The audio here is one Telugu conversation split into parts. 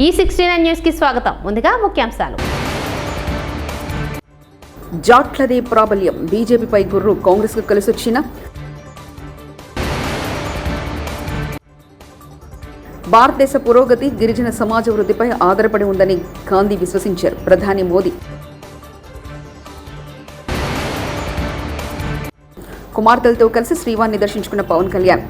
ఈ సిక్స్టీ నైన్ న్యూస్కి స్వాగతం. ముందుగా ముఖ్యాంశాలు. జాట్లదే ప్రాబల్యం. బీజేపీపై గుర్రు. కాంగ్రెస్కు కలిసొచ్చిన భారతదేశ పురోగతి గిరిజన సమాజ వృద్ధిపై ఆధారపడి ఉందని గాంధీ విశ్వసించారు. ప్రధాని మోదీ. కుమార్తెలతో కలిసి శ్రీవారిని దర్శించుకున్న పవన్ కళ్యాణ్.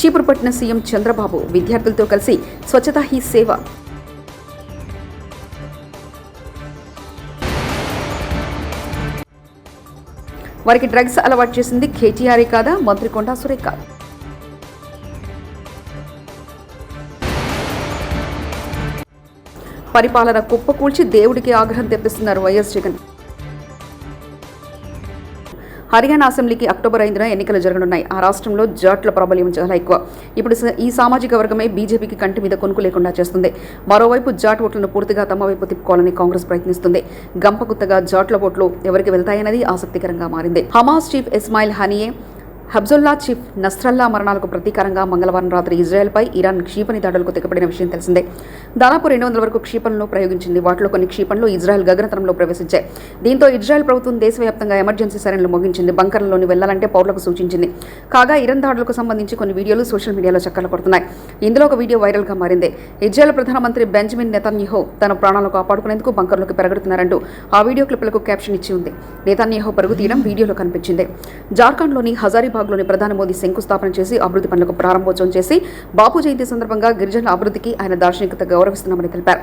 చీపురు పట్టిన సీఎం చంద్రబాబు విద్యార్థులతో కలిసి స్వచ్ఛతా హీ సేవ. వారికి డ్రగ్స్ అలవాటు చేసింది కేటీఆర్ఏ కాదా? మంత్రి కొండా సురేఖ. పరిపాలన కుప్పకూల్చి దేవుడికి ఆగ్రహం తెప్పిస్తున్నారు వైఎస్ జగన్. హర్యానా అసెంబ్లీకి అక్టోబర్ ఐదున ఎన్నికలు జరగనున్నాయి. ఆ రాష్ట్రంలో జాట్ల ప్రాబల్యం చాలా ఎక్కువ. ఇప్పుడు ఈ సామాజిక వర్గమే బీజేపీకి కంటి మీద కొనుక్కు లేకుండా చేస్తుంది. మరోవైపు జాట్ ఓట్లను పూర్తిగా తమ వైపు తిప్పుకోవాలని కాంగ్రెస్ ప్రయత్నిస్తుంది. గంపగుత్తగా జాట్ల ఓట్లు ఎవరికి వెళ్తాయన్నది ఆసక్తికరంగా మారింది. హమాస్ చీఫ్ ఇస్మాయిల్ హనియే హబ్జుల్లా చీఫ్ నస్రల్లా మరణాలకు ప్రతీకారంగా మంగళవారం రాత్రి ఇజ్రాయెల్పై ఇరాన్ క్షిపణి దాడులకు తెగపడిన విషయం తెలిసిందే. దాదాపు రెండు వందల వరకు క్షిపణులు ప్రయోగించింది. వాటిలో కొన్ని క్షిపణులు ఇజ్రాయెల్ గగనతలంలో ప్రవేశించాయి. దీంతో ఇజ్రాయెల్ ప్రభుత్వం దేశవ్యాప్తంగా ఎమర్జెన్సీ సైరన్లు ముగించింది. బంకర్లలోని వెళ్ళాలంటే పౌరులకు సూచించింది. కాగా ఇరాన్ దాడులకు సంబంధించి కొన్ని వీడియోలు సోషల్ మీడియాలో చక్కర్లు కొడుతున్నాయి. ఇందులో ఒక వీడియో వైరల్గా మారింది. ఇజ్రాయెల్ ప్రధానమంత్రి బెంజమిన్ నెతన్యహో తన ప్రాణాలను కాపాడుకునేందుకు బంకర్లోకి పెరగడుతున్నారంటూ ఆ వీడియో క్లిప్లకు క్యాప్షన్ ఇచ్చి ఉంది. నెతన్యహో పరుగు తీయడం వీడియోలో కనిపించింది. జార్ఖండ్లోని హైదరాబాద్లోని ప్రధాని మోదీ శంకుస్థాపన చేసి అభివృద్ధి పనులకు ప్రారంభోత్సవం చేసి బాపు జయంతి సందర్భంగా గిరిజనుల అభివృద్ధికి ఆయన దార్శనికత గౌరవిస్తున్నామని తెలిపారు.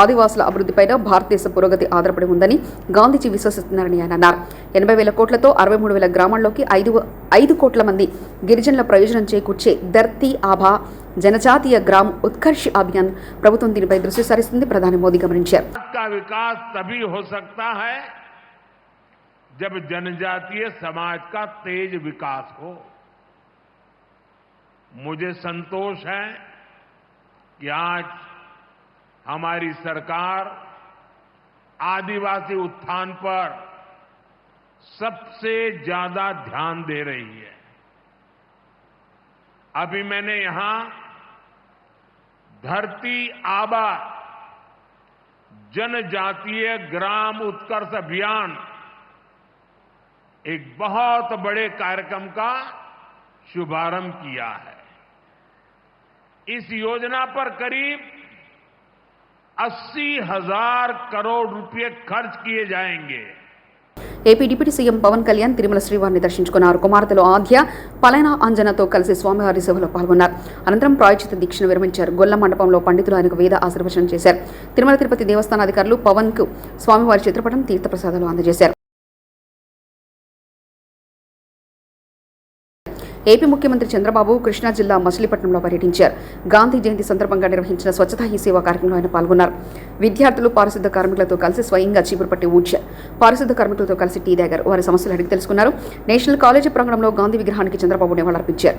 ఆదివాసుల అభివృద్ధిపైన భారతదేశ పురోగతి ఆధారపడి ఉందని గాంధీజీ విశ్వసిస్తున్నారని ఆయన అన్నారు. ఎనభై వేల కోట్లతో అరవై మూడు వేల గ్రామాల్లోకి ఐదు ఐదు కోట్ల మంది గిరిజనుల ప్రయోజనం చేకూర్చే ధర్తీ ఆభా జనజాతీయ గ్రామ్ ఉత్కర్ష్ అభియాన్ ప్రభుత్వం దీనిపై దృష్టి సారిస్తుంది. ప్రధాని మోదీ గమనించారు. जब जनजातीय समाज का तेज विकास हो, मुझे संतोष है कि आज हमारी सरकार आदिवासी उत्थान पर सबसे ज़्यादा ध्यान दे रही है। अभी मैंने यहाँ धरती आबा जनजातीय ग्राम उत्कर्ष अभियान एक बहुत बड़े कार्यक्रम का शुभारंभ किया है इस योजना पर करीब अस्सी हजार करोड़ रुपए खर्च किए जाएंगे AP deputy CM Pawan Kalyan Tirumala శ్రీవారిని దర్శించుకున్నారు కుమార్తెలు ఆద్య పలైన అంజనతో కలిసి స్వామివారి సేవలో పాల్గొన్నారు అనంతరం ప్రాయచిత దీక్షను విరమించారు గొల్ల మండపంలో పండితులు ఆయనకు వేద ఆశీర్వచనం చేశారు తిరుమల తిరుపతి దేవస్థాన అధికారులు పవన్ కు స్వామివారి చిత్రపటం తీర్థప్రసాదాలు అందజేశారు ఏపీ ముఖ్యమంత్రి చంద్రబాబు కృష్ణా జిల్లా మచిలీపట్నంలో పర్యటించారు. గాంధీ జయంతి సందర్భంగా నిర్వహించిన స్వచ్ఛతా హీ సేవా కార్యక్రమంలో ఆయన పాల్గొన్నారు. విద్యార్థులు పారిశుద్ధ కార్మికులతో కలిసి స్వయంగా చీపురు పట్టి ఊడ్చారు. పారిశుద్ధ కార్మికులతో కలిసి టీ తాగారు. వారి సమస్యలు అడిగి తెలుసుకున్నారు. నేషనల్ కాలేజీ ప్రాంగణంలో గాంధీ విగ్రహానికి చంద్రబాబు నివాళులర్పించారు.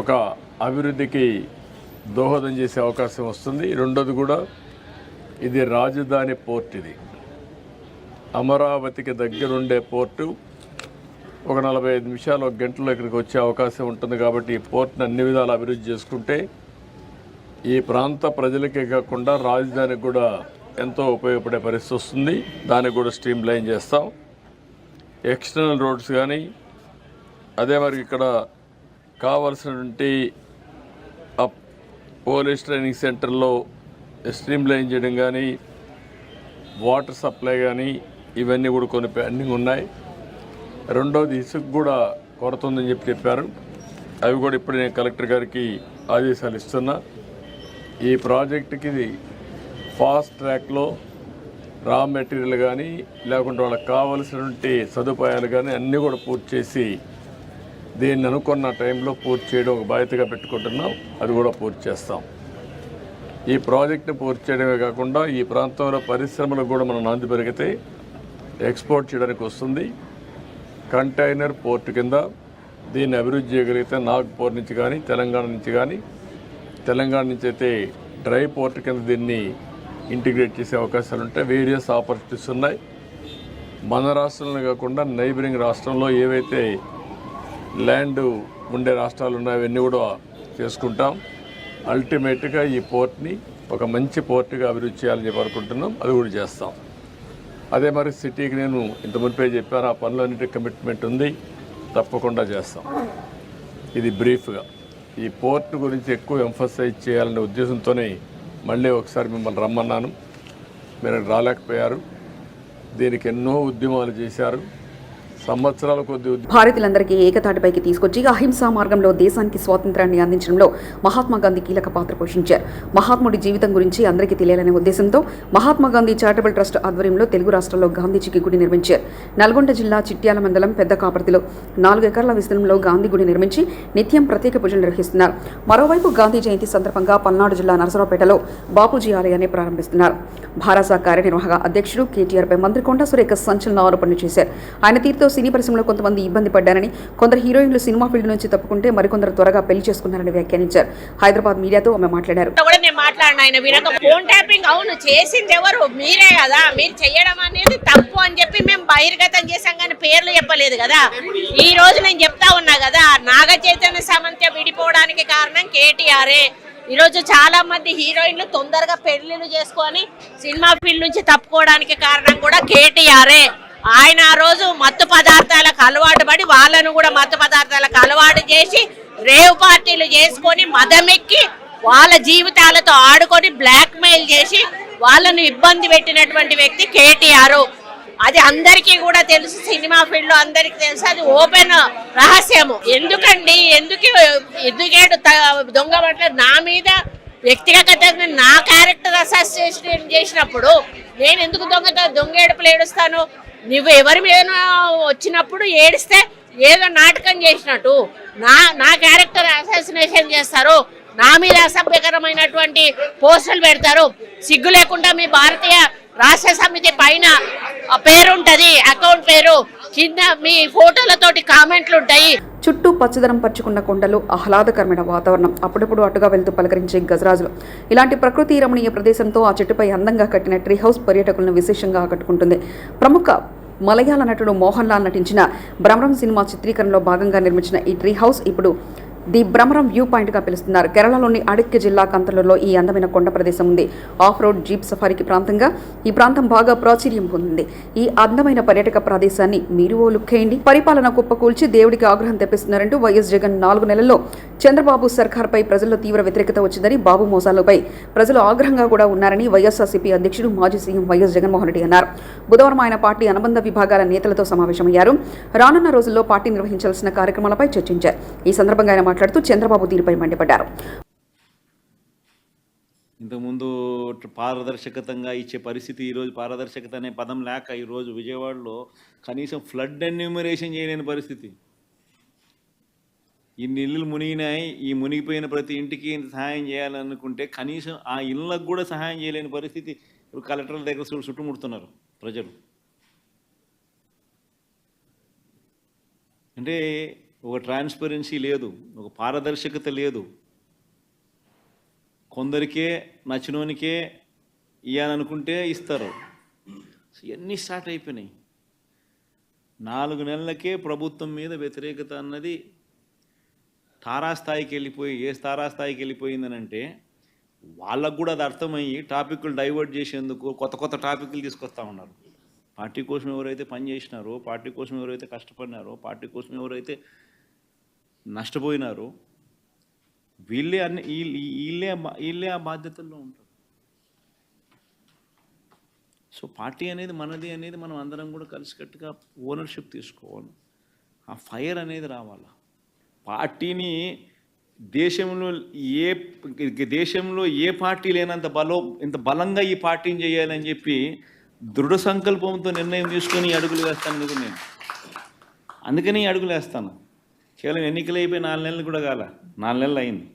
ఒక అభివృద్ధికి దోహదం చేసే అవకాశం వస్తుంది. రెండోది కూడా ఇది రాజధాని పోర్ట్ ఇది. అమరావతికి దగ్గరుండే పోర్టు ఒక నలభై ఐదు నిమిషాలు ఒక గంటలో ఇక్కడికి వచ్చే అవకాశం ఉంటుంది కాబట్టి ఈ పోర్ట్ని అన్ని విధాలు అభివృద్ధి చేసుకుంటే ఈ ప్రాంత ప్రజలకే కాకుండా రాజధానికి కూడా ఎంతో ఉపయోగపడే పరిస్థితి వస్తుంది. దానికి కూడా స్ట్రీమ్ లైన్ చేస్తాం. ఎక్స్టర్నల్ రోడ్స్ కానీ అదే మరి ఇక్కడ కావాల్సినటువంటి పోలీస్ ట్రైనింగ్ సెంటర్లో స్ట్రీమ్ లైన్ చేయడం కానీ వాటర్ సప్లై కానీ ఇవన్నీ కూడా కొన్ని పెండింగ్ ఉన్నాయి. రెండోది ఇసుక కూడా కొరత ఉందని చెప్పి చెప్పారు. అవి కూడా ఇప్పుడు నేను కలెక్టర్ గారికి ఆదేశాలు ఇస్తున్నా. ఈ ప్రాజెక్టుకి ఫాస్ట్ ట్రాక్లో రా మెటీరియల్ కానీ లేకుంటే వాళ్ళకి కావలసినటువంటి సదుపాయాలు కానీ అన్నీ కూడా పూర్తి చేసి దీన్ని అనుకున్న టైంలో పూర్తి చేయడం ఒక బాధ్యతగా పెట్టుకుంటున్నాం. అది కూడా పూర్తి చేస్తాం. ఈ ప్రాజెక్ట్ని పూర్తి చేయడమే కాకుండా ఈ ప్రాంతంలో పరిశ్రమలకు కూడా మనం నాంది పెరిగితే ఎక్స్పోర్ట్ చేయడానికి వస్తుంది. కంటైనర్ పోర్ట్ కింద దీన్ని అభివృద్ధి చేయగలిగితే నాగ్పూర్ నుంచి కానీ తెలంగాణ నుంచి కానీ తెలంగాణ నుంచి అయితే డ్రై పోర్ట్ కింద దీన్ని ఇంటిగ్రేట్ చేసే అవకాశాలు ఉంటాయి. వేరియస్ ఆపర్చునిటీస్ ఉన్నాయి. మన రాష్ట్రంలో కాకుండా నైబరింగ్ రాష్ట్రంలో ఏవైతే ల్యాండ్ ఉండే రాష్ట్రాలు ఉన్నాయో అవన్నీ కూడా చేసుకుంటాం. అల్టిమేట్గా ఈ పోర్ట్ని ఒక మంచి పోర్ట్గా అభివృద్ధి చేయాలని చెప్పి అనుకుంటున్నాం. అది కూడా చేస్తాం. అదే మరి సిటీకి నేను ఇంత మునిపే చెప్పాను. ఆ పనులన్నిటి కమిట్మెంట్ ఉంది. తప్పకుండా చేస్తాం. ఇది బ్రీఫ్గా. ఈ పోర్ట్ గురించి ఎక్కువ ఎంఫసైజ్ చేయాలనే ఉద్దేశంతోనే మళ్ళీ ఒకసారి మిమ్మల్ని రమ్మన్నాను. మీరు రాలేకపోయారు. దీనికి ఎన్నో ఉద్యమాలు చేశారు. సంవత్సరాల కొద్ది భారతీయులందరికీ ఏకతాటిపైకి తీసుకొచ్చి అహింసా మార్గంలో దేశానికి స్వాతంత్రాన్ని అందించడంలో మహాత్మా గాంధీ కీలక పాత్ర పోషించారు. మహాత్ముడి జీవితం గురించి అందరికీ తెలియాలనే ఉద్దేశంతో మహాత్మా గాంధీ చారిటబుల్ ట్రస్ట్ ఆధ్వర్యంలో తెలుగు రాష్ట్రాల్లో గాంధీజీకి గుడి నిర్మించారు. నల్గొండ జిల్లా చిట్యాల మండలం పెద్ద కాపర్తిలో నాలుగు ఎకరాల విస్తీర్ణంలో గాంధీ గుడి నిర్మించి నిత్యం ప్రత్యేక పూజలు నిర్వహిస్తున్నారు. మరోవైపు గాంధీ జయంతి సందర్భంగా పల్నాడు జిల్లా నరసరావుపేటలో బాపూజీ ఆలయాన్ని ప్రారంభిస్తున్నారు. భారస కార్యనిర్వాహక అధ్యక్షుడు కేటీఆర్పై మంత్రి కొండ సురేఖ సంచలన ఆరోపణలు చేశారు. ఆయన తీరుతో సినీ పరిశ్రమలో కొంతమంది ఇబ్బంది పడ్డారని కొందరు హీరోయిన్లు సినిమా ఫీల్డ్ నుంచి తప్పుకుంటే మరికొందరు త్వరగా పెళ్ళి చేసుకున్నారని వ్యాఖ్యానించారు. హైదరాబాద్ మీడియాతో ఆమె మాట్లాడారు. కూడా నేను ఆయన వినక. ఫోన్ ట్యాపింగ్ అవును చేసింది ఎవరు? మీరే కదా. మీరు చేయడం అనేది తప్పు అని చెప్పి మేము బహిర్గతం చేశాం కానీ పేర్లు చెప్పలేదు కదా. ఈ రోజు నేను చెప్తా ఉన్నా కదా నాగ చైతన్య సామంత్య విడిపోవడానికి కారణం కేటీఆరే. ఈ రోజు చాలా మంది హీరోయిన్లు తొందరగా పెళ్ళిళ్ళు చేసుకొని సినిమా ఫీల్డ్ నుంచి తప్పుకోవడానికి కారణం కూడా కేటీఆరే. ఆయన ఆ రోజు మత్తు పదార్థాలకు అలవాటు పడి వాళ్ళను కూడా మత్తు పదార్థాలకు అలవాటు చేసి రేవ్ పార్టీలు చేసుకొని మదమెక్కి వాళ్ళ జీవితాలతో ఆడుకొని బ్లాక్మెయిల్ చేసి వాళ్ళను ఇబ్బంది పెట్టినటువంటి వ్యక్తి కేటీఆర్. అది అందరికీ కూడా తెలుసు సినిమా ఫీల్డ్లో అందరికీ తెలుసు. అది ఓపెన్ రహస్యము. ఎందుకండి? ఎందుకు ఎందుకేడు త- దొంగ పట్ల నా మీద వ్యక్తిగతంగా నా క్యారెక్టర్ అసోసియేషన్ చేసినప్పుడు నేను ఎందుకు దొంగ దొంగ ఏడుపులు ఏడుస్తాను? నువ్వు ఎవరి మీద వచ్చినప్పుడు ఏడిస్తే ఏదో నాటకం చేసినట్టు. నా నా క్యారెక్టర్ అసాసినేషన్ చేస్తారు. నా మీద అసభ్యకరమైనటువంటి పోస్టులు పెడతారు. సిగ్గు లేకుండా మీ భారతీయ రాష్ట్ర సమితి పైన ఆ పేరు అకౌంట్ పేరు. కింద మీ ఫోటోలతోటి కామెంట్లు ఉంటాయి. చుట్టూ పచ్చదనం పరుచుకున్న కొండలు ఆహ్లాదకరమైన వాతావరణం. అప్పుడప్పుడు అటుగా వెళ్తూ పలకరించే గజరాజులు. ఇలాంటి ప్రకృతి రమణీయ ప్రదేశంతో ఆ చెట్టుపై అందంగా కట్టిన ట్రీ హౌస్ పర్యాటకులను విశేషంగా ఆకట్టుకుంటుంది. ప్రముఖ మలయాళ నటుడు మోహన్ లాల్ నటించిన భ్రమరం సినిమా చిత్రీకరణలో భాగంగా నిర్మించిన ఈ ట్రీ హౌస్ ఇప్పుడు ది భ్రమరం వ్యూ పాయింట్గా పిలుస్తున్నారు. కేరళలోని అడక్కి జిల్లా కంతలలో ఈ అందమైన కొండ ప్రదేశం ఉంది. ఆఫ్ రోడ్ జీప్ సఫారీకి ప్రాంతంగా ఈ ప్రాంతం బాగా ప్రాచుర్యం పొందింది. ఈ అందమైన పర్యాటక ప్రదేశాన్ని మీరు ఓ లుక్కేయండి పరిపాలన కుప్పకూల్చి దేవుడికి ఆగ్రహం తెప్పిస్తున్నారంటూ వైఎస్ జగన్ నాలుగు నెలల్లో చంద్రబాబు సర్కార్పై ప్రజల్లో తీవ్ర వ్యతిరేకత వచ్చిందని బాబు మోసాలపై ప్రజలు ఆగ్రహంగా కూడా ఉన్నారని వైఎస్ఆర్సీపీ అధ్యక్షుడు మాజీ సీఎం వైఎస్ జగన్మోహన్ రెడ్డి అన్నారు. బుధవారం ఆయన పార్టీ అనుబంధ విభాగాల నేతలతో సమావేశమయ్యారు. రానున్న రోజుల్లో పార్టీ నిర్వహించాల్సిన కార్యక్రమాలపై చర్చించారు. ఈ సందర్భంగా ఆయన మాట్లాడుతూ చంద్రబాబు తీరుపై మండిపడ్డారు. ఇంతకుముందు పారదర్శకతంగా ఇచ్చే పరిస్థితి ఈరోజు పారదర్శకత అనే పదం లేక ఈరోజు విజయవాడలో కనీసం ఫ్లడ్ ఎన్యూమరేషన్ చేయలేని పరిస్థితి. ఇన్ని ఇల్లులు మునిగినాయి ఈ మునిగిపోయిన ప్రతి ఇంటికి ఇంత సహాయం చేయాలనుకుంటే కనీసం ఆ ఇళ్ళకు కూడా సహాయం చేయలేని పరిస్థితి. ఇప్పుడు కలెక్టర్ల దగ్గర చుట్టుముడుతున్నారు ప్రజలు. అంటే ఒక ట్రాన్స్పరెన్సీ లేదు ఒక పారదర్శకత లేదు. కొందరికే నచ్చినోనికే ఇవ్వాలనుకుంటే ఇస్తారు. ఇవన్నీ స్టార్ట్ అయిపోయినాయి. నాలుగు నెలలకే ప్రభుత్వం మీద వ్యతిరేకత అన్నది తారాస్థాయికి వెళ్ళిపోయి ఏ తారాస్థాయికి వెళ్ళిపోయిందని అంటే వాళ్ళకు కూడా అది అర్థమయ్యి టాపిక్లు డైవర్ట్ చేసేందుకు కొత్త కొత్త టాపిక్లు తీసుకొస్తా ఉన్నారు. పార్టీ కోసం ఎవరైతే పనిచేసినారో పార్టీ కోసం ఎవరైతే కష్టపడినారో పార్టీ కోసం ఎవరైతే నష్టపోయినారో. వీళ్ళే అన్ని వీళ్ళ- వీళ్ళే వీళ్ళే ఆ బాధ్యతల్లో ఉంటారు. సో పార్టీ అనేది మనది అనేది మనం అందరం కూడా కలిసికట్టుగా ఓనర్షిప్ తీసుకోవాలి. ఆ ఫైర్ అనేది రావాలా? పార్టీని దేశంలో ఏ దేశంలో ఏ పార్టీ లేనంత బలో ఇంత బలంగా ఈ పార్టీని చేయాలని చెప్పి దృఢ సంకల్పంతో నిర్ణయం తీసుకొని ఈ అడుగులు వేస్తాను కదా నేను. అందుకని ఈ అడుగులు వేస్తాను. కేవలం ఎన్నికలు అయిపోయి నాలుగు నెలలు కూడా కాల. నాలుగు నెలలు అయింది.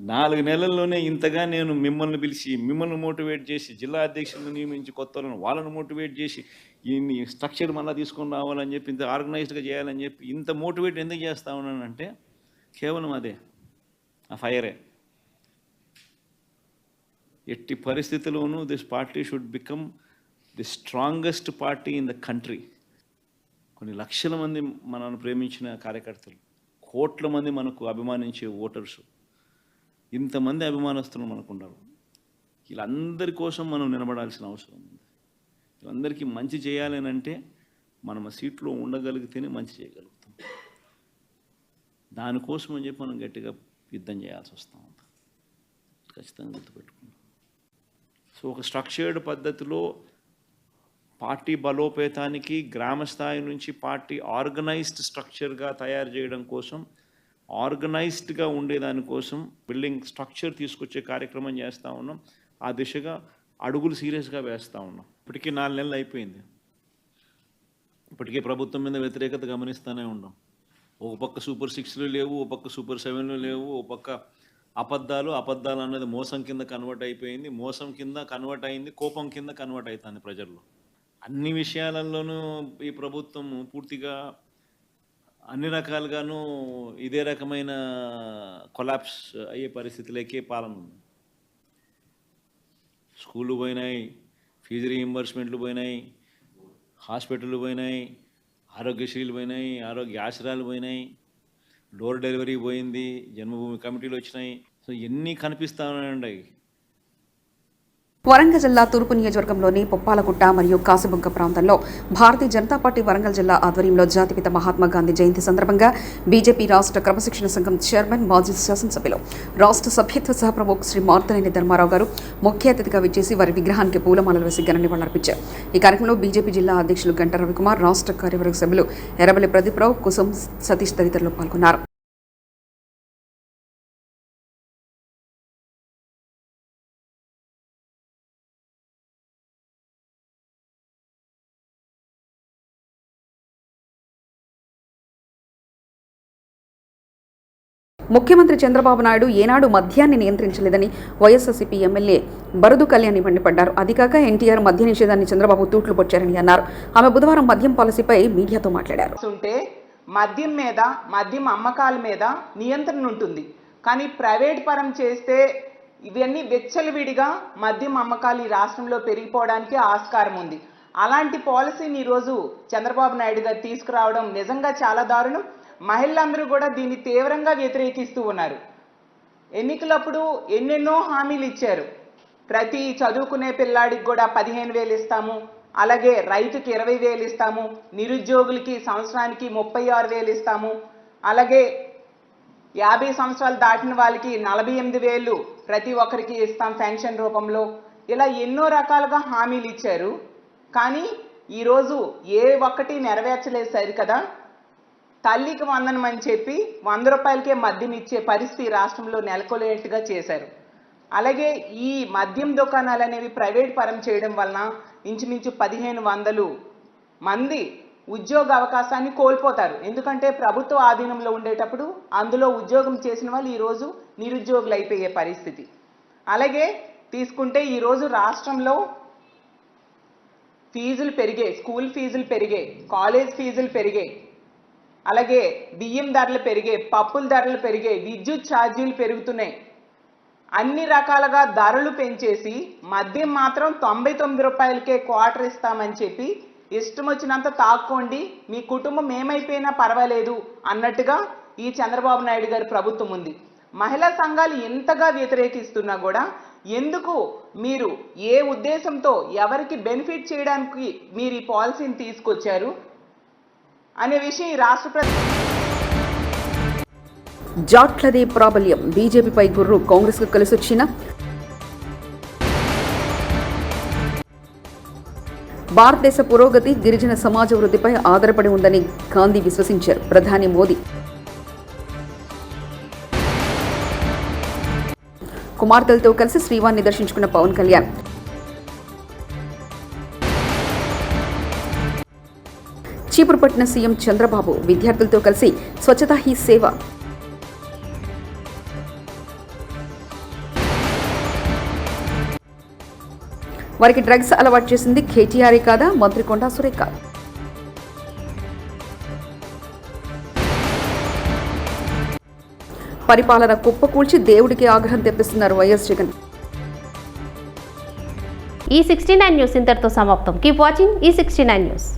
నాలుగు నెలల్లోనే ఇంతగా నేను మిమ్మల్ని పిలిచి మిమ్మల్ని మోటివేట్ చేసి జిల్లా అధ్యక్షులను నియమించి కొత్త వాళ్ళను వాళ్ళని మోటివేట్ చేసి ఈ స్ట్రక్చర్ మళ్ళీ తీసుకొని రావాలని చెప్పి ఇంత ఆర్గనైజ్డ్గా చేయాలని చెప్పి ఇంత మోటివేట్ ఎందుకు చేస్తా ఉన్నానంటే కేవలం అదే ఆ ఫైరే. ఎట్టి పరిస్థితుల్లోనూ this party should become the strongest party in the country కొన్ని లక్షల మంది మనల్ని ప్రేమించిన కార్యకర్తలు కోట్ల మంది మనకు అభిమానించే ఓటర్స్ ఇంతమంది అభిమానస్తులు మనకు ఉన్నారు వీళ్ళందరి కోసం మనం నిలబడాల్సిన అవసరం ఉంది. వీళ్ళందరికీ మంచి చేయాలని అంటే మనం సీట్లో ఉండగలిగితేనే మంచి చేయగలుగుతాం. దానికోసం అని చెప్పి మనం గట్టిగా యుద్ధం చేయాల్సి వస్తూ ఉంది. ఖచ్చితంగా గుర్తుపెట్టుకుంటాం సో ఒక స్ట్రక్చర్డ్ పద్ధతిలో పార్టీ బలోపేతానికి గ్రామ స్థాయి నుంచి పార్టీ ఆర్గనైజ్డ్ స్ట్రక్చర్గా తయారు చేయడం కోసం ఆర్గనైజ్డ్గా ఉండేదానికోసం బిల్డింగ్ స్ట్రక్చర్ తీసుకొచ్చే కార్యక్రమం చేస్తూ ఉన్నాం. ఆ దిశగా అడుగులు సీరియస్గా వేస్తూ ఉన్నాం. ఇప్పటికీ నాలుగు నెలలు అయిపోయింది. ఇప్పటికే ప్రభుత్వం మీద వ్యతిరేకత గమనిస్తూనే ఉన్నాం. ఒక పక్క సూపర్ సిక్స్లు లేవు ఒక పక్క సూపర్ సెవెన్లు లేవు ఒక పక్క అబద్ధాలు అబద్ధాలు అన్నది మోసం కింద కన్వర్ట్ అయిపోయింది. మోసం కింద కన్వర్ట్ అయింది కోపం కింద కన్వర్ట్ అవుతుంది ప్రజల్లో. అన్ని విషయాలలోనూ ఈ ప్రభుత్వం పూర్తిగా అన్ని రకాలుగాను ఇదే రకమైన కొలాప్స్ అయ్యే పరిస్థితులకే పాలన ఉంది స్కూళ్ళు పోయినాయి ఫీజు రీఎంబర్స్మెంట్లు పోయినాయి హాస్పిటళ్ళు పోయినాయి ఆరోగ్యశ్రీలు పోయినాయి ఆరోగ్య ఆశ్రయాలు పోయినాయి డోర్ డెలివరీ పోయింది జన్మభూమి కమిటీలు వచ్చినాయి. సో ఎన్ని కనిపిస్తూ ఉన్నాయండి వరంగల్ జిల్లా తూర్పు నియోజకవర్గంలోని పొప్పాలగుట్ట మరియు కాసుబుంక ప్రాంతంలో భారతీయ జనతా పార్టీ వరంగల్ జిల్లా ఆధ్వర్యంలో జాతిపిత మహాత్మా గాంధీ జయంతి సందర్భంగా బీజేపీ రాష్ట్ర క్రమశిక్షణ సంఘం చైర్మన్ మాజీ శాసనసభ్యులు రాష్ట్ర సభ్యత్వ సహ ప్రముఖ్ శ్రీ మార్తనేని ధర్మారావు గారు ముఖ్య అతిథిగా విచ్చేసి వారి విగ్రహానికి పూలమాలలు వేసి ఘన నివాళులర్పించారు ఈ కార్యక్రమంలో బీజేపీ జిల్లా అధ్యక్షులు గంట రవికుమార్ రాష్ట్ర కార్యవర్గ సభ్యులు ఎర్రబెల్లి ప్రదీప్రావు కుసుం సతీష్ తదితరులు పాల్గొన్నారు. ముఖ్యమంత్రి చంద్రబాబు నాయుడు ఏనాడు మద్యాన్ని నియంత్రించలేదని వైఎస్ఆర్సీపీ ఎమ్మెల్యే బరుదు కళ్యాణి మండిపడ్డారు. అదికాక ఎన్టీఆర్ మద్య నిషేధాన్ని చంద్రబాబు తూట్లు పొచ్చారని అన్నారు. ఆమె బుధవారం మద్యం పాలసీపై మీడియాతో మాట్లాడారు. ఉంటే మద్యం మీద మద్యం అమ్మకాల మీద నియంత్రణ ఉంటుంది. కానీ ప్రైవేట్ పరం చేస్తే ఇవన్నీ వెచ్చలవిడిగా మద్యం అమ్మకాలు ఈ రాష్ట్రంలో పెరిగిపోవడానికి ఆస్కారం ఉంది. అలాంటి పాలసీని ఈరోజు చంద్రబాబు నాయుడు గారు తీసుకురావడం నిజంగా చాలా దారుణం. మహిళలందరూ కూడా దీన్ని తీవ్రంగా వ్యతిరేకిస్తూ ఉన్నారు. ఎన్నికలప్పుడు ఎన్నెన్నో హామీలు ఇచ్చారు. ప్రతి చదువుకునే పిల్లాడికి కూడా పదిహేను వేలు ఇస్తాము. అలాగే రైతుకి ఇరవై వేలు ఇస్తాము. నిరుద్యోగులకి సంవత్సరానికి ముప్పై ఆరు వేలు ఇస్తాము. అలాగే యాభై సంవత్సరాలు దాటిన వాళ్ళకి నలభై ఎనిమిది వేలు ప్రతి ఒక్కరికి ఇస్తాం పెన్షన్ రూపంలో. ఇలా ఎన్నో రకాలుగా హామీలు ఇచ్చారు. కానీ ఈరోజు ఏ ఒక్కటి నెరవేర్చలేదు సరి కదా తల్లికి వందనం అని చెప్పి వంద రూపాయలకే మద్యం ఇచ్చే పరిస్థితి రాష్ట్రంలో నెలకొలేట్టుగా చేశారు. అలాగే ఈ మద్యం దుకాణాలు అనేవి ప్రైవేట్ పరం చేయడం వలన ఇంచుమించు పదిహేను వందలు మంది ఉద్యోగ అవకాశాన్ని కోల్పోతారు. ఎందుకంటే ప్రభుత్వ ఆధీనంలో ఉండేటప్పుడు అందులో ఉద్యోగం చేసిన వాళ్ళు ఈరోజు నిరుద్యోగులు అయిపోయే పరిస్థితి. అలాగే తీసుకుంటే ఈరోజు రాష్ట్రంలో ఫీజులు పెరిగాయి స్కూల్ ఫీజులు పెరిగాయి కాలేజ్ ఫీజులు పెరిగాయి అలాగే బియ్యం ధరలు పెరిగాయి పప్పుల ధరలు పెరిగాయి విద్యుత్ ఛార్జీలు పెరుగుతున్నాయి. అన్ని రకాలుగా ధరలు పెంచేసి మద్యం మాత్రం తొంభై తొమ్మిది రూపాయలకే క్వార్టర్ ఇస్తామని చెప్పి ఇష్టం వచ్చినంత తాక్కోండి మీ కుటుంబం ఏమైపోయినా పర్వాలేదు అన్నట్టుగా ఈ చంద్రబాబు నాయుడు గారి ప్రభుత్వం ఉంది. మహిళా సంఘాలు ఎంతగా వ్యతిరేకిస్తున్నా కూడా ఎందుకు మీరు ఏ ఉద్దేశంతో ఎవరికి బెనిఫిట్ చేయడానికి మీరు ఈ పాలసీని తీసుకొచ్చారు? అనే విషయం ఈ రాష్ట్ర జాట్లదే ప్రాబల్యం. బీజేపీపై గుర్రు. కాంగ్రెస్కు కలిసొచ్చిన భారతదేశ పురోగతి గిరిజన సమాజ వృద్ధిపై ఆధారపడి ఉందని గాంధీ విశ్వసించారు ప్రధాని మోదీ. కుమార్తెలతో కలిసి శ్రీవాణ్ణి దర్శించుకున్న పవన్ కళ్యాణ్ చీపురు పట్టిన సీఎం చంద్రబాబు విద్యార్థులతో కలిసి స్వచ్ఛతా హీ సేవ. వారికి డ్రగ్స్ అలవాటు చేసింది కేటీఆర్ఏ కాదా? మంత్రి కొండా సురేఖ. పరిపాలన కుప్పకూల్చి దేవుడికి ఆగ్రహం తెప్పిస్తున్నారు వైఎస్ జగన్. ఈ సిక్స్టీ నైన్ న్యూస్ ఇంతటితో సమాప్తం. కీప్ వాచింగ్ ఈ సిక్స్టీ నైన్ న్యూస్.